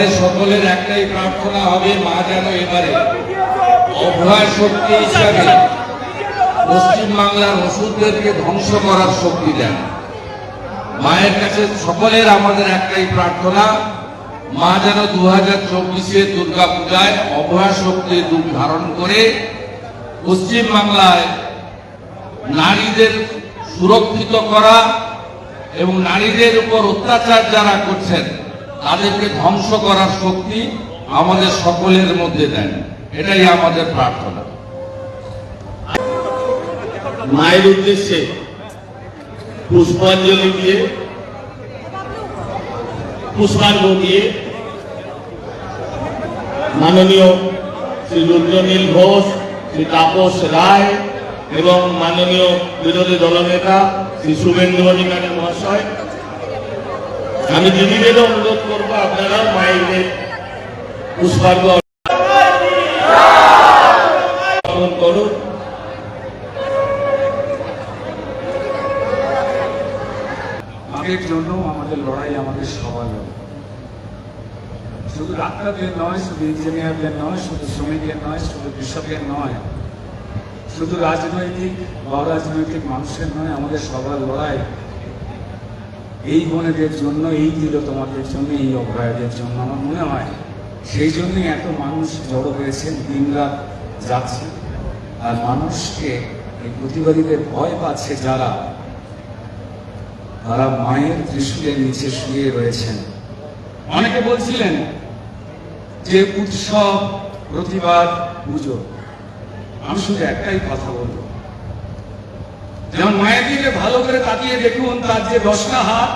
আমাদের সকলের একটাই প্রার্থনা হবে, মা যেন এবারে অভয় শক্তি হিসাবে পশ্চিমবাংলার ওষুধদেরকে ধ্বংস করার শক্তি দেন। মায়ের কাছে সকলের আমাদের একটাই প্রার্থনা, মা যেন দু হাজার চব্বিশে দুর্গা পূজায় অভয় শক্তির রূপ ধারণ করে পশ্চিমবাংলায় নারীদের সুরক্ষিত করা এবং নারীদের উপর অত্যাচার যারা করছেন তাদেরকে ধ্বংস করার শক্তি আমাদের সকলের মধ্যে দেন। এটাই আমাদের প্রার্থনা। মায়ের উদ্দেশ্যে পুষ্পাঞ্জলি দিয়ে পুষ্পার্ঘ দিয়ে মাননীয় শ্রী রুদ্রনীল ঘোষ, শ্রী তাপস রায় এবং মাননীয় বিরোধী দলনেতা শ্রী শুভেন্দু অধিকারী মহাশয় আমি দিদিদেরও অনুরোধ করব আপনারা মায়েদের করুন। আগের জন্য আমাদের লড়াই আমাদের শুধু নয়, শুধু ইঞ্জিনিয়ারদের নয়, শুধু নয়, শুধু কৃষকের নয়, শুধু রাজনৈতিক বা রাজনৈতিক মানুষের নয়, আমাদের সবার লড়াই এই বোনেদের জন্য, এই দিল তোমাদের জন্য, এই অভয়াদের জন্য আমার মনে হয়। সেই জন্যই এত মানুষ জড়ো হয়েছেন দিনরাত যাচ্ছে। আর মানুষকে এই প্রতিবাদীদের ভয় পাচ্ছে যারা, তারা মায়ের ত্রিশূলের নিচে শুয়ে রয়েছেন। অনেকে বলছিলেন যে উৎসব, প্রতিবাদ, পুজো। আমি শুধু একটাই কথা বলব। যেমন মায়ের দিকে ভালো করে তাকিয়ে দেখুন, তার যে দশটা হাত,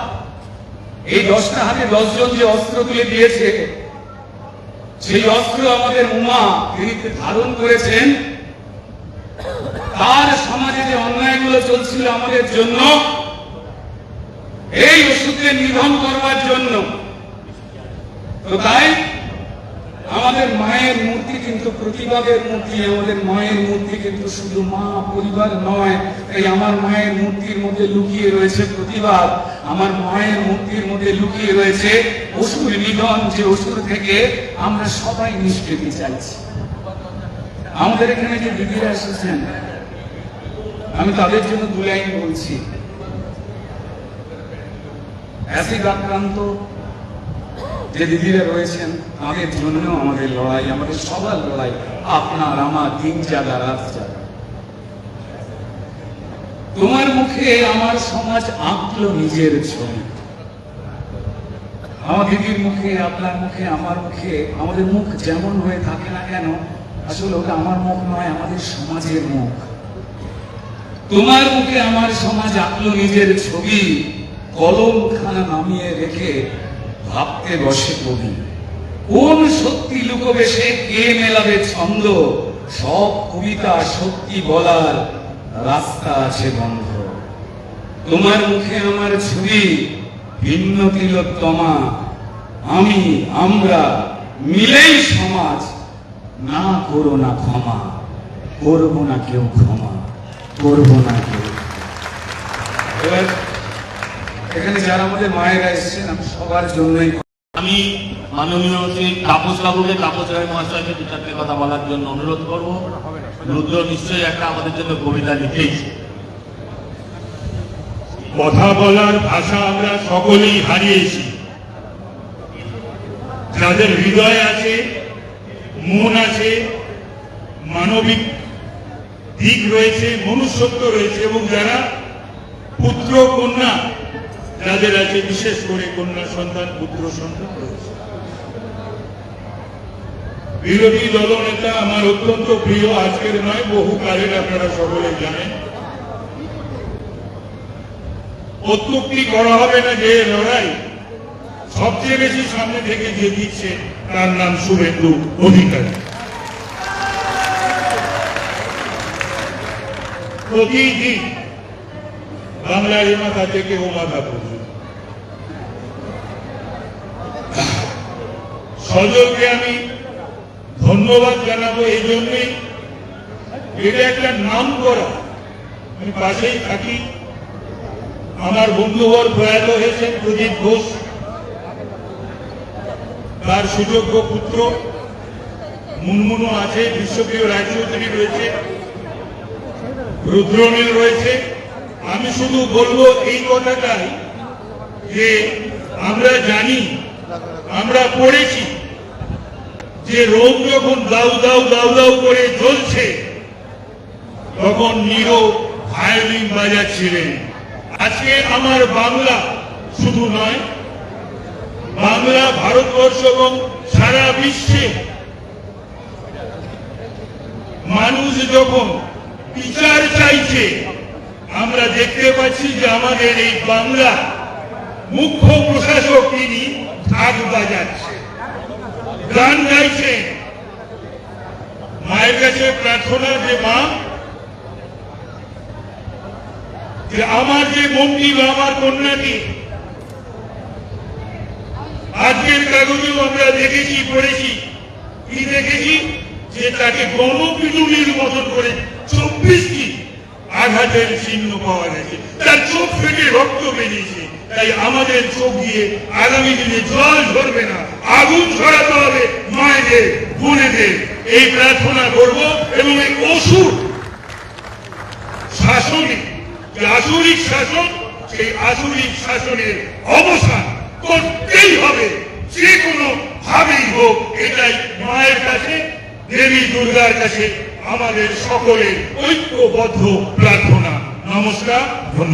এই দশটা হাতে দশজন যে অস্ত্র তুলে দিয়েছে, সেই অস্ত্র আমাদের উমা তিনি ধারণ করেছেন। তার সমাজে যে অন্যায়গুলো চলছিল আমাদের জন্য, এই ওষুধকে নিধন করবার জন্য। তো তাই আমাদের মায়ের মূর্তি কিন্তু প্রতিবাদের মূর্তি, আমাদের মায়ের মূর্তি কিন্তু শুধু মা পরিবার নয়। তাই আমার মায়ের মূর্তির মধ্যে লুকিয়ে রয়েছে প্রতিবাদ। আমার মায়ের মূর্তির মধ্যে লুকিয়ে রয়েছে অসুর নিধন, যে অসুর থেকে আমরা সবাই নিষ্কৃতি চাইছি। আমাদের এখানে যে দিদিরা এসেছেন, আমি তাদের জন্য দু লাইন বলছি। অ্যাসিড আক্রান্ত যে দিদিরা রয়েছেন, তাদের জন্য আমাদের লড়াই, আমাদের সবার লড়াই, আপনার, আমার, দিন জাগা রাত জাগা তোমার মুখে আমার সমাজ আঁকলো নিজের ছবি। আমার দিদির মুখে, আপনার মুখে, আমার মুখে, আমাদের মুখ যেমন হয়ে থাকে না কেন, আসলে ওটা আমার মুখ নয়, আমাদের সমাজের মুখ। তোমার মুখে আমার সমাজ আঁকলো নিজের ছবি কলম খানা নামিয়ে রেখে ভাবতে বসে কবি। কোন সত্যি লুকোবে সে কে মেলাবে ছন্দ? সব কবিতা সত্যি বলার রাস্তা আছে বন্ধ। তোমার মুখে আমার ছবি, ভিন্ন তিলোত্তমা। আমি, আমরা মিলেই সমাজ। না করো না ক্ষমা, করব না কেউ ক্ষমা, করব না কেউ এখানে যারা আমাদের মায়েরা এসেছেন আমি সবার জন্যই আমি মাননীয় শ্রী তাপস বাবুকে তাপস রায় মহাশয়কে দু চারটে কথা বলার জন্য অনুরোধ করব। রুদ্র নিশ্চয়ই একটা আমাদের জন্য কবিতা লিখেইছে। কথা বলার ভাষা আমরা সকলেই হারিয়েছি। যাদের হৃদয় আছে মন আছে মানবিক দিক রয়েছে মনুষ্যত্ব রয়েছে এবং যারা পুত্র কন্যা যাদের আছে বিশেষ করে কন্যা সন্তান, পুত্র সন্তান রয়েছে। বিরোধী দলনেতা আমার অত্যন্ত প্রিয়, আজকের নয়, বহু কালের আপনারা সকলে জানেন। প্রত্যুক্তি করা হবে না যে লড়াই। সবচেয়ে বেশি সামনে থেকে যে দিচ্ছে তার নাম শুভেন্দু অধিকারী। প্রতিদিন বাংলার এ মাথা থেকে ও মাথা পর্যন্ত। সজলকে আমি ধন্যবাদ জানাব এই জন্যই। এটা একটা নাম করা। আমি পাশেই থাকি। আমার বন্ধুবর প্রয়াত হয়েছেন প্রদীপ ঘোষ। তার সুযোগ্য পুত্র মুনমুনু আছে, বিশ্বপ্রিয় রায়চৌধুরী রয়েছে, রুদ্রনীল রয়েছে। আমি শুধু বলব এই কথাটাই যে আমরা জানি, আমরা পড়েছি যে রোম যখন দাউ দাউ দাউ দাউ করে জ্বলছে, তখন নিরো ভায়োলিন বাজাচ্ছিলেন। আজকে আমার বাংলা শুধু নয়, বাংলা, ভারতবর্ষ এবং সারা বিশ্বে মানুষ যখন বিচার চাইছে, আমরা দেখতে পাচ্ছি যে আমাদের এই বাংলা মুখ্য প্রশাসক তিনি ঢাক বাজাচ্ছে। গান গাইছে। মায়ের কাছে প্রার্থনা যে মা, যে আমার যে মন্ত্রী বা আমার কন্যাকে আজকের কাগজেও আমরা দেখেছি, পড়েছি, কি দেখেছি? যে তাকে গণপিটুনির মতন করে চব্বিশটি আঘাতের চিহ্ন পাওয়া গেছে। তার চোখ থেকে রক্ত বেরিয়েছে। তাই আমাদের চোখ দিয়ে আগামী দিনে জল ঝরবে না, আগুন ছড়াতে হবে মায়েদের, বোনেদের। এই প্রার্থনা করব এবং এই অসুর শাসনে, যে আসরিক শাসন, সেই আসরিক শাসনের অবসান করতেই হবে, যে কোনো ভাবেই হোক, এটাই মায়ের কাছে, দেবী দুর্গার কাছে আমাদের সকলের ঐক্যবদ্ধ প্রার্থনা। নমস্কার, ধন্যবাদ।